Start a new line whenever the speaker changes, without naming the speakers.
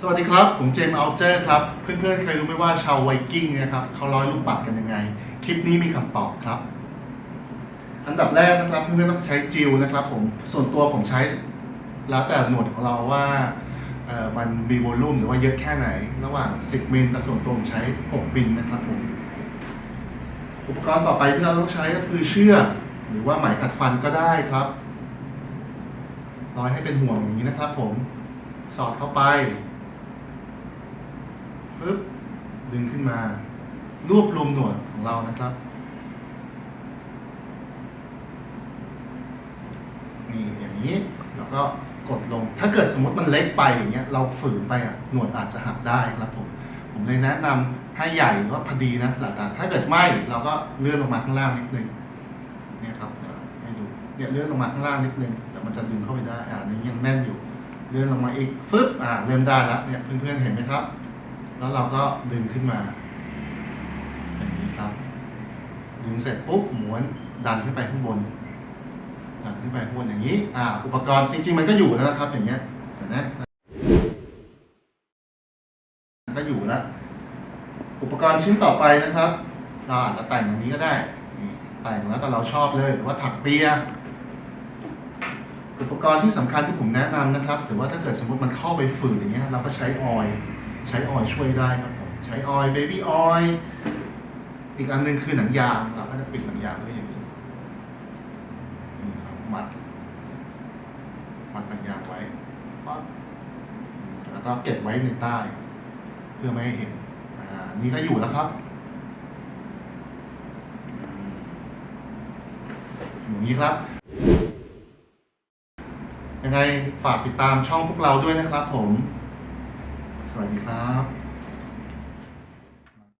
สวัสดีครับ ผมเจมส์อัลเจอร์ครับ เพื่อนๆ เคยรู้ไหมว่าชาวไวกิ้งเนะครับเขาร้อยลูกปัดกันยังไง คลิปนี้มีคำตอบครับ อันดับแรกนะครับเพื่อนๆต้องใช้จิลนะครับผม ส่วนตัวผมใช้แล้วแต่หนวดของเราว่ามันมีวอลลุ่มหรือว่าเยอะแค่ไหน ระหว่าง 10 มิลแต่ส่วนตัวผมใช้ 6 มิลนะครับผม อุปกรณ์ต่อไปที่เราต้องใช้ก็คือเชือกหรือว่าไหมขัดฟันก็ได้ครับร้อยให้เป็นห่วงอย่างนี้นะครับผม สอดเข้าไป ฟึบดึงขึ้นมา รวบรวมหนวดของเรานะครับ นี่อย่างนี้แล้วก็กดลง ถ้าเกิดสมมติมันเล็กไปอย่างเงี้ยเราฝืนไปอะหนวดอาจจะหักได้ครับผม ผมเลยแนะนำให้ใหญ่ก็พอดีนะแต่ถ้าเกิดไม่เราก็เลื่อนลงมาข้างล่างนิดนึงเนี่ยครับให้ดูเนี่ยเลื่อนลงมาข้างล่างนิดนึงเดี๋ยวมันจะดึงเข้าไปได้อ่านี่ยังแน่นอยู่ เลื่อนลงมาอีกฟึบอ่าเริ่มได้แล้วเนี่ยเพื่อนๆเห็นไหมครับ แล้วเราก็ดึงขึ้นมา อย่างนี้ครับ ดึงเสร็จปุ๊บหม้วนดันขึ้นไปข้างบน ดันขึ้นไปข้างบนอย่างนี้ อ่า อุปกรณ์จริง ๆ มันก็อยู่แล้วนะครับ อย่างเงี้ยเห็นไหมก็อยู่แล้ว อุปกรณ์ชิ้นต่อไปนะครับเราอาจจะแต่งอย่างนี้ก็ได้ แต่งแล้วแต่เราชอบเลยหรือว่าถักเปียอุปกรณ์ที่สำคัญที่ผมแนะนำนะครับหรือว่าถ้าเกิดสมมติมันเข้าไปฝืดอย่างเงี้ยเราก็ใช้ออยล์ ใช้ออยช่วยได้ครับผมใช้ออยเบบี้ออยอีกอันหนึงคือหนังยางเราก็จะปิดหนังยางด้วยอย่างนี้นี่ครับมัดมัดหนังยางไว้ปั๊บแล้วก็เก็บไว้ในใต้ เพื่อไม่ให้เห็นอ่านี่ก็อยู่แล้วครับอืมอย่างนี้ครับยังไงฝากติดตามช่องพวกเราด้วยนะครับผม สวัสดีครับ